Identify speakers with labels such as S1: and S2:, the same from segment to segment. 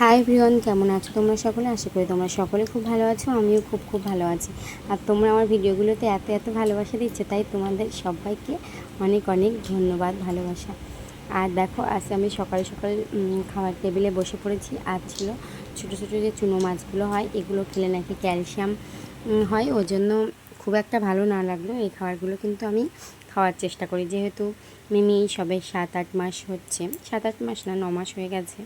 S1: High প্রিয়ন কেমন আছো? তোমরা সকলে? আশা করি তোমরা সকলে খুব ভালো আছো, আমিও খুব খুব ভালো আছি। আর তোমরা আমার ভিডিওগুলোতে এত এত ভালোবাসা দিচ্ছে, তাই তোমাদের সবাইকে অনেক অনেক ধন্যবাদ, ভালোবাসা। আর দেখো আজ আমি সকাল সকাল খাবার টেবিলে বসে পড়েছি। আর ছিল ছোটো ছোটো যে চুনো মাছগুলো হয়, এগুলো খেলে নাকি ক্যালসিয়াম হয়। ওই জন্য খুব একটা ভালো না লাগল। এই খাবারগুলো কিন্তু আমি খাওয়ার চেষ্টা করি। যেহেতু মিমি সবে সাত আট মাস হচ্ছে, সাত আট মাস না, ন মাস হয়ে গেছে।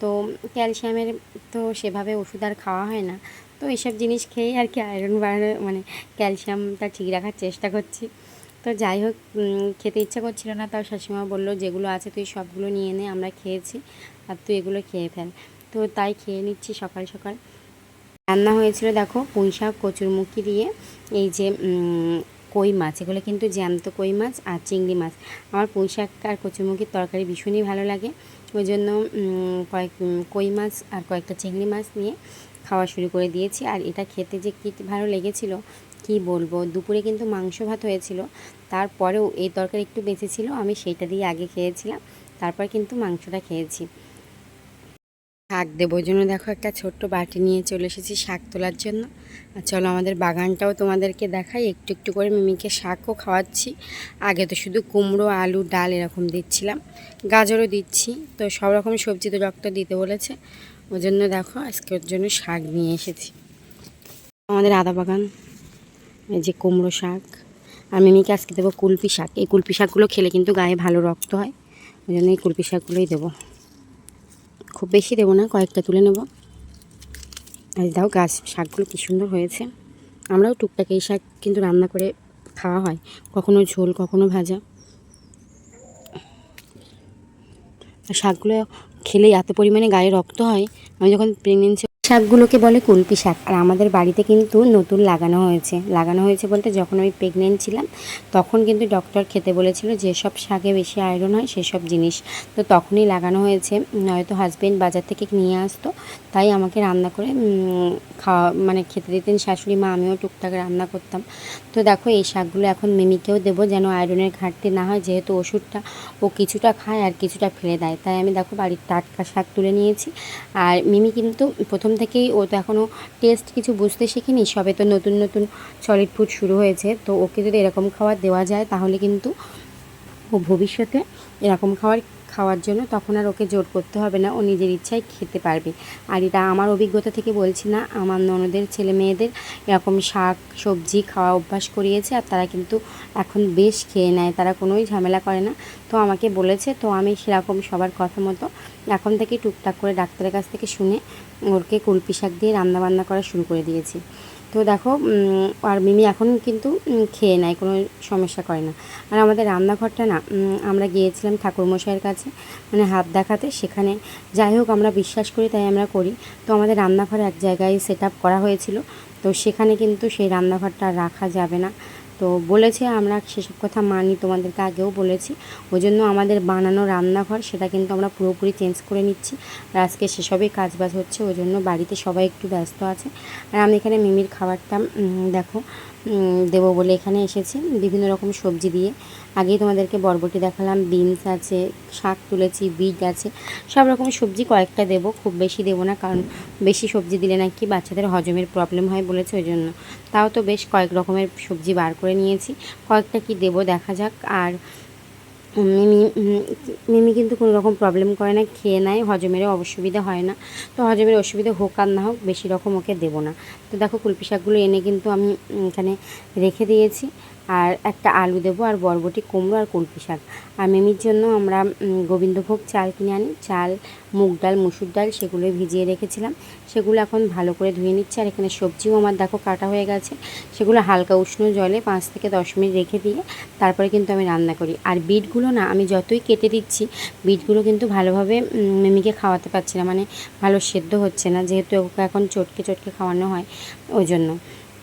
S1: তো ক্যালসিয়ামের তো সেভাবে ওষুধ আর খাওয়া হয় না। তো এইসব জিনিস খেয়েই আর কি আয়রন বাড়ানো মানে ক্যালসিয়ামটা ঠিক রাখার চেষ্টা করছি। তো যাই হোক খেতে ইচ্ছা করছিল না, তাও শাশুমা বলল, যেগুলো আছে তুই সবগুলো নিয়ে নে, আমরা খেয়েছি, আর তুই এগুলো খেয়ে ফেল। তো তাই খেয়ে নিচ্ছি সকাল সকাল। রান্না হয়েছিল, দেখো, পুঁই শাক, কচুরমুখী দিয়ে, এই যে কই মাছ, এগুলো কিন্তু জ্যান্ত কই মাছ আর চিংড়ি মাছ। আমার পুঁই শাক আর কচুরমুখির তরকারি ভীষণই ভালো লাগে। ওই জন্য কয়েক কই মাছ আর কয়েকটা চিংড়ি মাছ নিয়ে খাওয়া শুরু করে দিয়েছি। আর এটা খেতে যে কী ভালো লেগেছিল, কি বলব? দুপুরে কিন্তু মাংস ভাত হয়েছিল, তারপরেও এই তরকারি একটু বেঁচে ছিল আমি সেইটা দিয়ে আগে খেয়েছিলাম, তারপর কিন্তু মাংসটা খেয়েছি। শাক দেবো। জন্য দেখো একটা ছোট্ট বাটি নিয়ে চলে এসেছি শাক তোলার জন্য। আর চলো আমাদের বাগানটাও তোমাদেরকে দেখাই। একটু একটু করে মিমিকে শাকও খাওয়াচ্ছি। আগে তো শুধু কুমড়ো, আলু, ডাল এরকম দিচ্ছিলাম। গাজরও দিচ্ছি। তো সব রকম সবজি তো ডক্টর দিতে বলেছে। ওই জন্য দেখো আজকে ওর জন্য শাক নিয়ে এসেছি। আমাদের আদা বাগান, এই যে কুমড়ো শাক। আর মিমিকে আজকে দেবো কুলপি শাক। এই কুলপি শাকগুলো খেলে কিন্তু গায়ে ভালো রক্ত হয়। ওই জন্য এই কুলপি শাকগুলোই দেবো। খুব বেশি দেবো না, কয়েকটা তুলে নেব। আর দাও গাছ, শাকগুলো কী সুন্দর হয়েছে। আমরাও টুকটাক এই শাক কিন্তু রান্না করে খাওয়া হয়, কখনো ঝোল, কখনো ভাজা। আর শাকগুলো খেলে এত পরিমাণে গায়ে রক্ত হয়, আমি যখন প্রেগনেন্সি শাকগুলোকে বলে কুলপি শাক। আর আমাদের বাড়িতে কিন্তু নতুন লাগানো হয়েছে। লাগানো হয়েছে বলতে যখন আমি প্রেগনেন্ট ছিলাম, তখন কিন্তু ডক্টর খেতে বলেছিল যেসব শাকে বেশি আয়রন হয়, সেসব জিনিস। তো তখনই লাগানো হয়েছে। নয়তো হাজবেন্ড বাজার থেকে নিয়ে আসতো। তাই আমাকে রান্না করে খাওয়া মানে খেতে দিতেন শাশুড়ি মা, আমিও টুকটাক রান্না করতাম। তো দেখো, এই শাকগুলো এখন মিমিকেও দেবো যেন আয়রনের ঘাটতি না হয়। যেহেতু ওষুধটা ও কিছুটা খায় আর কিছুটা ফেলে দেয়। তাই আমি দেখো বাড়ির টাটকা শাক তুলে নিয়েছি। আর মিমি কিন্তু প্রথম থেকেই ও তো এখনও টেস্ট কিছু বুঝতে শিখিনি, সবে তো নতুন নতুন সলিড ফুড শুরু হয়েছে, তো ওকে যদি এরকম খাবার দেওয়া যায় তাহলে কিন্তু ও ভবিষ্যতে এরকম খাবার খাওয়ার জন্য তখন আর ওকে জোর করতে হবে না, ও নিজের ইচ্ছায় খেতে পারবে। আর এটা আমার অভিজ্ঞতা থেকে বলছি না, আমার ননদের, ছেলে মেয়েদের এরকম শাক, সবজি খাওয়া অভ্যাস করিয়েছে আর তারা কিন্তু এখন বেশ খেয়ে নেয়, তারা কোনোই ঝামেলা করে না। তো আমাকে বলেছে, তো আমি সেরকম সবার কথা মতো এখন থেকে টুকটাক করে ডাক্তারের কাছ থেকে শুনে ওরকে কুলপি শাক দিয়ে রান্না বান্না করা শুরু করে দিয়েছি। তো দেখো আর মিমি এখন কিন্তু খেয়ে নেয়, কোনো সমস্যা করে না। আর আমাদের রান্নাঘরটা না আমরা গিয়েছিলাম ঠাকুরমশাইয়ের কাছে মানে হাত দেখাতে, সেখানে যাই হোক আমরা বিশ্বাস করি, তাই আমরা করি। তো আমাদের রান্নাঘর এক জায়গায় সেট করা হয়েছিল, তো সেখানে কিন্তু সেই রান্নাঘরটা রাখা যাবে না। তো বলেছে, আমরা সেসব কথা মানি, তোমাদেরকে আগেও বলেছি। ওই জন্য আমাদের বানানো রান্নাঘর, সেটা কিন্তু আমরা পুরোপুরি চেঞ্জ করে নিচ্ছি। আর আজকে সেসবই কাজবাজ হচ্ছে ওই জন্য বাড়িতে সবাই একটু ব্যস্ত আছে। আর আমি এখানে মিমির খাবারটা দেখো দেবো বলে এখানে এসেছি। বিভিন্ন রকম সবজি দিয়ে। আগেই তোমাদেরকে বরবটি দেখালাম, বিনস আছে, শাক তুলেছি, বিট আছে। সব রকম সবজি কয়েকটা দেব, খুব বেশি দেব না, কারণ বেশি সবজি দিলে নাকি বাচ্চাদের হজমের প্রবলেম হয় বলেছে ওই জন্য তাও তো বেশ কয়েক রকমের সবজি বার করে নিয়েছি। কয়েকটা কি দেব দেখা যাক। আর মিমি মিমি কিন্তু কোনো রকম প্রবলেম করে না, খেয়ে নেয় হজমের অসুবিধা হয় না। তো হজমের অসুবিধা হোক আর না হোক, বেশি রকম ওকে দেবো না। তো দেখো, কুলপি শাকগুলো এনে কিন্তু আমি এখানে রেখে দিয়েছি। আর একটা আলু দেবো আর বরবটি, কুমড়ো আর কুলপি শাক। আর মেমির জন্য আমরা গোবিন্দভোগ চাল কিনে আনি। চাল, মুগ ডাল, মুসুর ডাল সেগুলো ভিজিয়ে রেখেছিলাম। সেগুলো এখন ভালো করে ধুয়ে নিচ্ছি। আর এখানে সবজিও আমার দেখো কাটা হয়ে গেছে। সেগুলো হালকা উষ্ণ জলে পাঁচ থেকে দশ মিনিট রেখে দিয়ে তারপরে কিন্তু আমি রান্না করি। আর বিটগুলো না আমি যতই কেটে দিচ্ছি, বিটগুলো কিন্তু ভালোভাবে মেমিকে খাওয়াতে পারছি না। মানে ভালো সেদ্ধ হচ্ছে না, যেহেতু ওকে এখন চটকে চটকে খাওয়ানো হয়, ওই জন্য।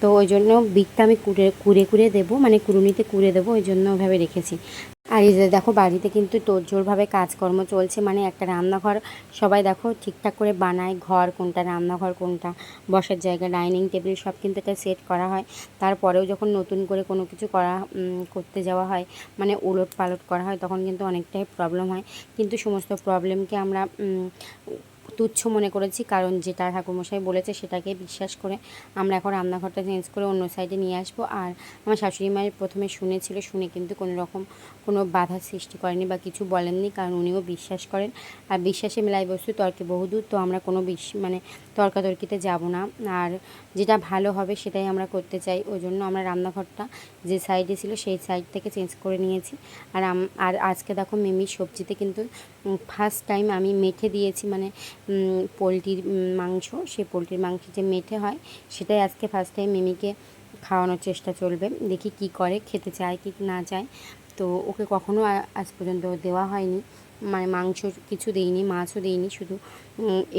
S1: তো ওই জন্য বিটটা আমি কুড়ে কুড়ে কুড়ে দেবো মানে কুড়ুনিতে কুড়ে দেবো, ওই জন্য ওইভাবে রেখেছি। আর এই দেখো, বাড়িতে কিন্তু তোড়জোড়ভাবে কাজকর্ম চলছে মানে একটা রান্নাঘর সবাই দেখো ঠিকঠাক করে বানায়, ঘর কোনটা, রান্নাঘর কোনটা, বসার জায়গা, ডাইনিং টেবিল সব কিন্তু এটা সেট করা হয়। তারপরেও যখন নতুন করে কোনো কিছু করা করতে যাওয়া হয় মানে উলট পালট করা হয়, তখন কিন্তু অনেকটাই প্রবলেম হয়। কিন্তু সমস্ত প্রবলেমকে আমরা তুচ্ছ মনে করেছি, কারণ যেটা ঠাকুরমশাই বলেছে সেটাকে বিশ্বাস করে আমরা এখন রান্নাঘরটা চেঞ্জ করে অন্য সাইডে নিয়ে আসব। আর আমার শাশুড়ি মায়ের প্রথমে শুনেছিল, শুনে কিন্তু কোনো রকম কোনো বাধা সৃষ্টি করেনি বা কিছু বলেননি, কারণ উনিও বিশ্বাস করেন। আর বিশ্বাসে মেলায় বস্তু তর্কে বহুদূর, তো আমরা কোনো বিশ মানে তর্কাতর্কিতে যাব না। আর যেটা ভালো হবে সেটাই আমরা করতে চাই। ওই জন্য আমরা রান্নাঘরটা যে সাইডে ছিল সেই সাইড থেকে চেঞ্জ করে নিয়েছি। আর আর আজকে দেখো মিমির সবজিতে কিন্তু ফার্স্ট টাইম আমি মেঠে দিয়েছি মানে পোলট্রির মাংস। সেই পোলট্রির মাংস যে মেঠে হয়, সেটাই আজকে ফার্স্ট টাইম মিমিকে খাওয়ানোর চেষ্টা চলবে। দেখি কি করে, খেতে চায় কি না চায়। তো ওকে কখনো আজ পর্যন্ত দেওয়া হয়নি। মানে মাংস কিছু দেইনি মাছও দেইনি শুধু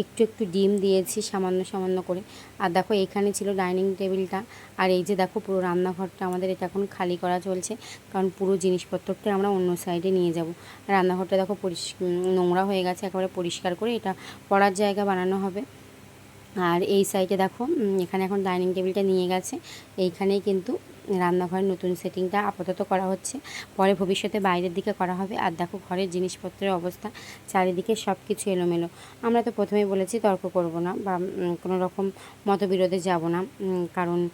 S1: একটু একটু ডিম দিয়েছি সামান্য সামান্য করে। আর দেখো এখানে ছিল ডাইনিং টেবিলটা। আর এই যে দেখো পুরো রান্নাঘরটা আমাদের এটা এখন খালি করা চলছে। কারণ পুরো জিনিসপত্রটা আমরা অন্য সাইডে নিয়ে যাব। রান্নাঘরটা দেখো পরিষ উম, নোংরা হয়ে গেছে একেবারে পরিষ্কার করে এটা পড়ার জায়গা বানানো হবে। আর এই সাইডে দেখো এখানে এখন ডাইনিং টেবিলটা নিয়ে গেছে। এইখানেই কিন্তু রান্নাঘরের নতুন সেটিংটা আপাতত করা হচ্ছে। পরে ভবিষ্যতে বাইরের দিকে করা হবে। আর দেখো ঘরের জিনিসপত্রের অবস্থা, চারিদিকে সব কিছু এলোমেলো। আমরা তো প্রথমেই বলেছি তর্ক করব না বা কোনো রকম মতবিরোধে যাব না। কারণ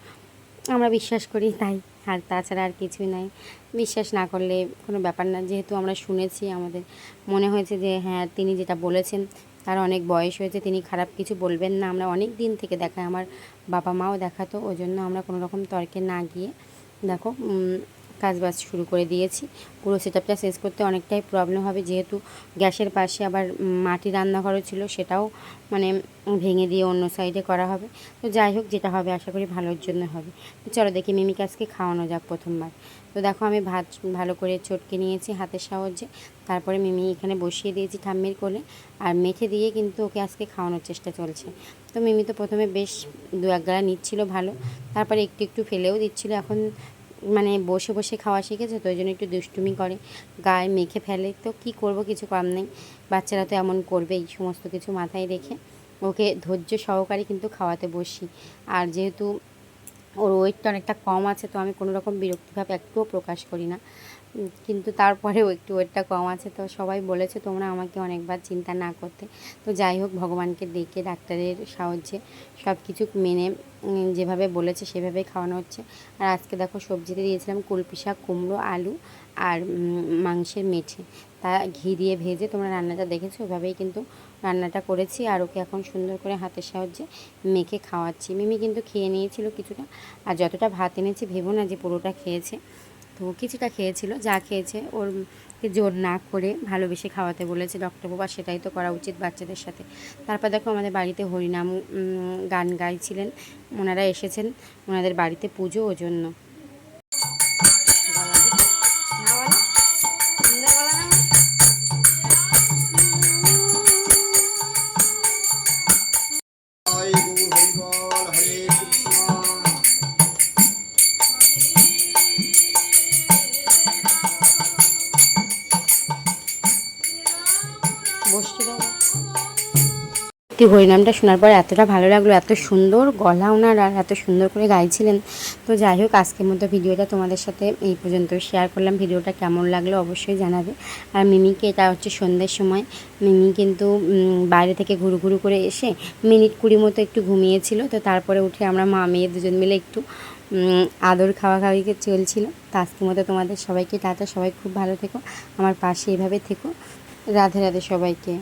S1: আমরা বিশ্বাস করি তাই। আর তাছাড়া আর কিছুই নাই। বিশ্বাস না করলে কোনো ব্যাপার না। যেহেতু আমরা শুনেছি, আমাদের মনে হয়েছে যে হ্যাঁ তিনি যেটা বলেছেন তার অনেক বয়স হয়েছে, তিনি খারাপ কিছু বলবেন না। আমরা অনেক দিন থেকে দেখা আমার বাবা মাও দেখাতো ওই জন্য আমরা কোনো রকম তর্কে না গিয়ে, দেখো কাজবাজ শুরু করে দিয়েছি। পুরো সেটআপটা শেষ করতে অনেকটাই প্রবলেম হবে। যেহেতু গ্যাসের পাশে আবার মাটি রান্নাঘরও ছিল, সেটাও মানে ভেঙে দিয়ে অন্য সাইডে করা হবে। তো যাই হোক, যেটা হবে আশা করি ভালোর জন্য হবে। তো চলো দেখি মিমিকে আজকে খাওয়ানো যাক প্রথমবার। তো দেখো আমি ভাত ভালো করে চটকে নিয়েছি হাতের সাহায্যে। তারপরে মিমি এখানে বসিয়ে দিয়েছি ঠাম্মির কোলে। আর মেখে দিয়ে কিন্তু ওকে আজকে খাওয়ানোর চেষ্টা চলছে। তো মিমি তো প্রথমে বেশ দু এক গাড়া নিচ্ছিল ভালো। তারপরে একটু একটু ফেলেও দিচ্ছিল। এখন মানে বসে বসে খাওয়া শিখেছে, তো ওই জন্য একটু দুষ্টুমি করে, গায়ে মেখে ফেলে। তো কি করব কিছু কম নেই। বাচ্চারা তো এমন করবে, এই সমস্ত কিছু মাথায় রেখে ওকে ধৈর্য সহকারে কিন্তু খাওয়াতে বসি। আর যেহেতু ওর ওয়েটটা অনেকটা কম আছে, তো আমি কোনো রকম বিরক্তিভাব একটুও প্রকাশ করি না। কিন্তু তারপরেও একটু ওয়েটটা কম আছে। তো সবাই বলেছে তোমরা আমাকে অনেকবার চিন্তা না করতে। তো যাই হোক, ভগবানকে ডেকে ডাক্তারের সাহায্যে সব কিছু মেনে যেভাবে বলেছে সেভাবেই খাওয়ানো হচ্ছে। আর আজকে দেখো সবজিতে দিয়েছিলাম কুলপি শাক, কুমড়ো, আলু আর মাংসের মেঠে তা ঘি দিয়ে ভেজে তোমরা রান্নাটা দেখেছ? ওইভাবেই কিন্তু রান্নাটা করেছি আর ওকে এখন সুন্দর করে হাতের সাহায্যে মেখে খাওয়াচ্ছি। মিমি কিন্তু খেয়ে নিয়েছিল কিছুটা। আর যতটা ভাত এনেছি, ভেবো না যে পুরোটা খেয়েছে। তো কিছুটা খেয়েছিল, যা খেয়েছে। ওর জোর না করে ভালোবেসে খাওয়াতে বলেছে ডক্টরবাবু আর সেটাই তো করা উচিত বাচ্চাদের সাথে। তারপর দেখো আমাদের বাড়িতে হরিনাম গান গাইছিলেন। ওনারা এসেছেন ওনাদের বাড়িতে পুজো ও জন্য বসছিল হরিনামটা শোনার পর এতটা ভালো লাগল, এত সুন্দর গলা ওনার আর এত সুন্দর করে গাইছিলেন। তো যাই হোক, আজকের মতো ভিডিওটা তোমাদের সাথে এই পর্যন্ত শেয়ার করলাম। ভিডিওটা কেমন লাগল অবশ্যই জানাবে। আর মিমিকে, এটা হচ্ছে সন্ধ্যের সময়, মিমি কিন্তু বাইরে থেকে ঘুরু ঘুরু করে এসে মিনিট কুড়ি মতো একটু ঘুমিয়েছিল। তো তারপরে উঠে আমরা মা, মেয়ে দুজন মিলে একটু আদর খাওয়া খাওয়াইকে চলছিল। তো আজকের মতো তোমাদের সবাইকে টাটা। সবাই খুব ভালো থেকো। আমার পাশে এভাবে থেকো। রাধে রাধে সবাইকে।